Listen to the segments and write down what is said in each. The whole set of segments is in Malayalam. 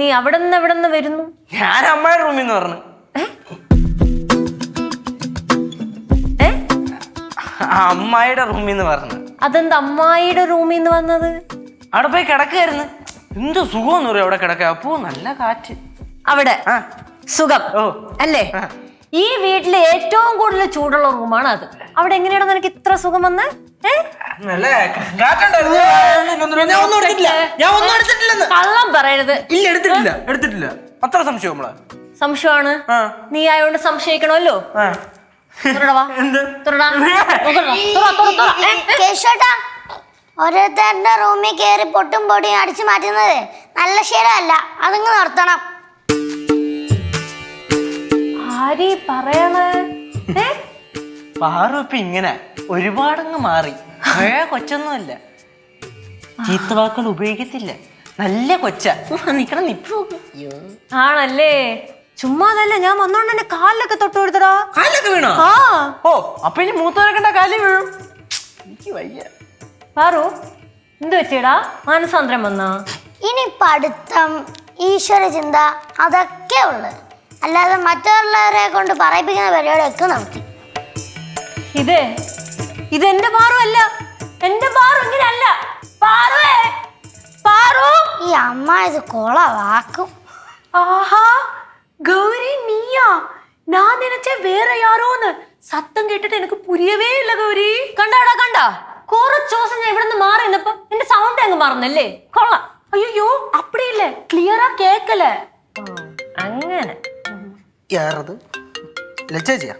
നീ അവിടെ നിന്ന് എവിടെ നിന്ന് വരുന്നു? ഞാൻ അമ്മയുടെ റൂമിൽ നിന്ന് പറഞ്ഞു അമ്മായിയുടെ റൂമിൽ നിന്ന് പറഞ്ഞു. അതെന്താ അമ്മായിയുടെ റൂമിൽ നിന്ന് വന്നത്? അവിടെ പോയി കിടക്കായിരുന്നു എന്ത് എന്ന് പറയും അവിടെ കിടക്കുക അപ്പോ നല്ല കാറ്റ്. അവിടെ? സുഖം. ഓ. അല്ലേ. ഈ വീട്ടിലെ ഏറ്റവും കൂടുതൽ ചൂടുള്ള റൂമാണ് അത്. അവിടെ എങ്ങനെയാണ് നിനക്ക് ഇത്ര സുഖം വന്ന്? ഏ? ഞാൻ ഒന്നും എടുത്തിട്ടില്ല. ഞാൻ ഒന്നും എടുത്തിട്ടില്ലെന്ന്. കള്ളം പറയരുത്. ഇല്ല എടുത്തിട്ടില്ല. എടുത്തിട്ടില്ല. അത്ര സംശയം നമ്മൾ. സംശയമാണ്. നീ ആയോണ്ട് സംശയിക്കണമല്ലോ? ഓരോരുത്തരുടെ റൂമിൽ കയറി പൊട്ടും പൊടിയും അടിച്ചു മാറ്റുന്നത് നല്ല ശീലമല്ല. അതങ്ങ് നിർത്തണം. ആരീ പറയണേ? പാറു ഇപ്പൊ ഇങ്ങനെ ഒരുപാടങ്ങ് മാറി. പഴയ കൊച്ചൊന്നുമല്ല. ചീത്ത വാക്കുകൾ ഉപയോഗിക്കത്തില്ല. നല്ല കൊച്ച. നിക്കണം നിപ്പ്. ആണല്ലേ? ചുമ്മാതല്ല ഞാൻ വന്നോണ്ട് എന്റെ കാലിലൊക്കെ തൊട്ട് കൊടുത്തടാ. കാലൊക്കെ വീണോ? ആ. ഓ അപ്പൊ ഇനി മൂത്തവരൊക്കെ കാലി വീഴും. എനിക്ക് വയ്യ. പാറു എന്ത് വെച്ചേടാ മാനസാന്തരം വന്നാ? ഇനി പഠിത്തം ഈശ്വര ചിന്ത അതൊക്കെ ഉള്ളത്. അല്ലാതെ മറ്റുള്ളവരെ കൊണ്ട് പറയിപ്പിക്കുന്ന പരിപാടിയൊക്കെ നടത്തി. ഇത് ഇത് എന്റെ പാറുമല്ല എന്റെ പാറു ഇങ്ങനെയല്ല. പാറുവേ പാറു. ഈ അമ്മ ഇത് കൊളവാക്കും. ആഹാ ഗൗരി നീയാ. ഞാൻ നിനച്ച വേറെ യാരോന്ന് സത്തം കേട്ടിട്ട് എനിക്ക് പുരിയവേ ഇല്ല ഗൗരി. കണ്ടാടാ കണ്ടാ? കുറച്ച് ദിവസം ഞാൻ ഇവിടെ നിന്ന് മാറി നിന്നപ്പോ എന്റെ സൗണ്ട് അങ്ങ് മറന്നല്ലേ? കൊള്ളാം. അയ്യോ അപ്പടിയില്ലേ? ക്ലിയറാ കേക്കല അങ്ങനെ. യാറത് ലജ്ജാ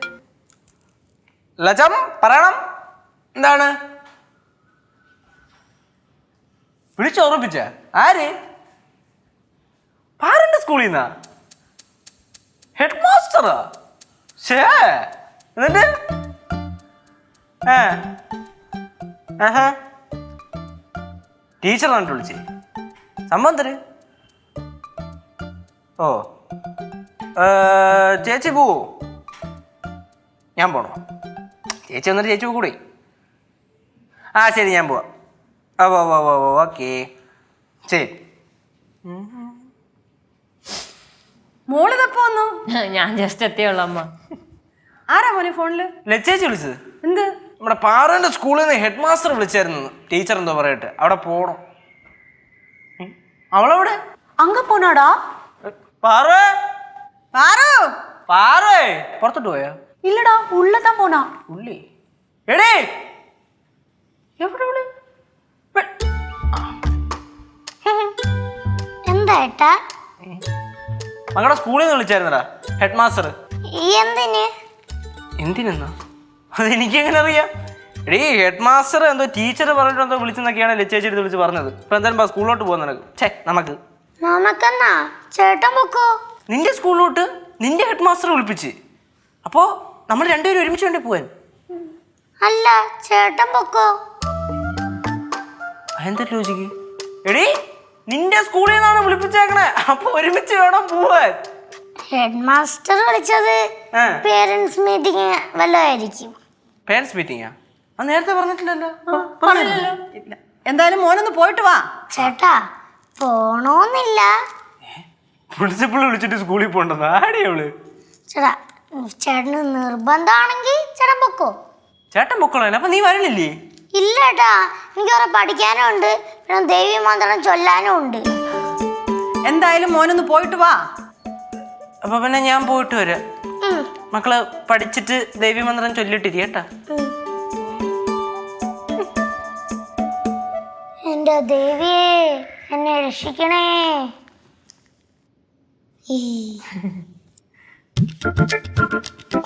ലജം പറയണം. എന്താണ്? വിളിച്ചോർപ്പിച്ച ആര്? പാരന്റ് സ്കൂളിൽ നിന്നാ? ഹെഡ് മാസ്റ്ററാ ഷേ എന്നിട്ട് ടീച്ചർ വന്നിട്ട് വിളിച്ചേ. സംഭവം ഓ ചേച്ചി പോവോ ഞാൻ പോണോ? ചേച്ചി വന്നിട്ട് ചേച്ചി കൂടെ. ആ ശരി ഞാൻ പോവാം. ഓ ഓ ഓ ഓ ഓക്കെ. ശരി. മോളിതപ്പോ വന്നു? ഞാൻ ജസ്റ്റ് എത്തിയുള്ള അമ്മ. ആരാ മോനെ ഫോണിൽ? ലച്ചേച്ചി വിളിച്ചത്? എന്ത്? നമ്മുടെ പാറന്റെ സ്കൂളിൽ നിന്ന് ഹെഡ് മാസ്റ്റർ വിളിച്ചായിരുന്നു. ടീച്ചർ എന്തോ പറയട്ടെ. അവിടെ പോണം. അവളവിടെ? അങ്ക പോനാടാ പാറേ? പാറു! പാറേ പുറത്തോട്ട് പോയാ? ഇല്ലടാ ഉള്ളതാ പോനാ ഉള്ളി. എടേ! എവിടെ വിളി എന്താ ഏട്ടാ? മകളുടെ സ്കൂളിൽ നിന്ന് വിളിച്ചായിരുന്നടാ ഹെഡ് മാസ്റ്റർ എന്തിന്? എന്തിനെന്നാ? അതെനിക്ക് എങ്ങനെ അറിയാം എടീ ഹെഡ് മാസ്റ്റർ എന്തോ ടീച്ചർ പറഞ്ഞിട്ട് എന്തോ വിളിച്ചെന്നൊക്കെയാണ് ലച്ചേച്ചി വിളിച്ച് പറഞ്ഞത്. ഇപ്പൊ എന്തായാലും സ്കൂളിലോട്ട് പോകുന്ന നിനക്ക്. ഛേ നമുക്ക്. നമുക്കെന്നാ? ചേട്ടൻ പൊക്കോ? നിന്റെ സ്കൂളിലോട്ട് നിന്റെ ഹെഡ് മാസ്റ്റർ വിളിപ്പിച്ച്. അപ്പോ നമ്മൾ രണ്ടുപേരും ഒരുമിച്ച് വേണ്ടി പോവാൻ? അല്ല ചേട്ടൻ പൊക്കോ? അതെന്താ ലോജിക്ക്? എടി നിന്റെ സ്കൂളിൽ നിന്നാണ് വിളിപ്പിച്ചേക്കണേ. അപ്പൊ ഒരുമിച്ച് വേണം പോവാൻ. ഹെഡ് മാസ്റ്റർ വിളിച്ചത് പേരൻസ് മീറ്റിംഗ് വല്ലതായിരിക്കും പേരൻസ് മീറ്റിംഗാ? ആ നേരത്തെ പറഞ്ഞിട്ടില്ലല്ലോ. ഇല്ല എന്തായാലും മോനൊന്ന് പോയിട്ട് വാ. ചേട്ടാ പോണോന്നില്ല. പ്രിൻസിപ്പൾ വിളിച്ചിട്ട് സ്കൂളിൽ പോണ്ടെന്ന്. ആടി അവൾ. ചേട്ടാ ചേട്ടന് നിർബന്ധമാണെങ്കിൽ ചേട്ടൻ പൊക്കോ? ചേട്ടൻ പൊക്കളല്ലേ അപ്പൊ നീ വരണില്ലേ? ഇല്ല ചേട്ടാ എനിക്ക് കുറെ പഠിക്കാനും ഉണ്ട്. പിന്നെ ദേവി മന്ത്രം ചൊല്ലാനും ഉണ്ട്. എന്തായാലും മോനൊന്ന് പോയിട്ട് വാ. അപ്പൊ പിന്നെ ഞാൻ പോയിട്ട് വരാം. ഉം, മക്കൾ പഠിച്ചിട്ട് ദേവി മന്ത്രം ചൊല്ലിട്ടിരി കേട്ടാ. ഉം. എന്റെ ദേവിയെ എന്നെ രക്ഷിക്കണേ. ഈ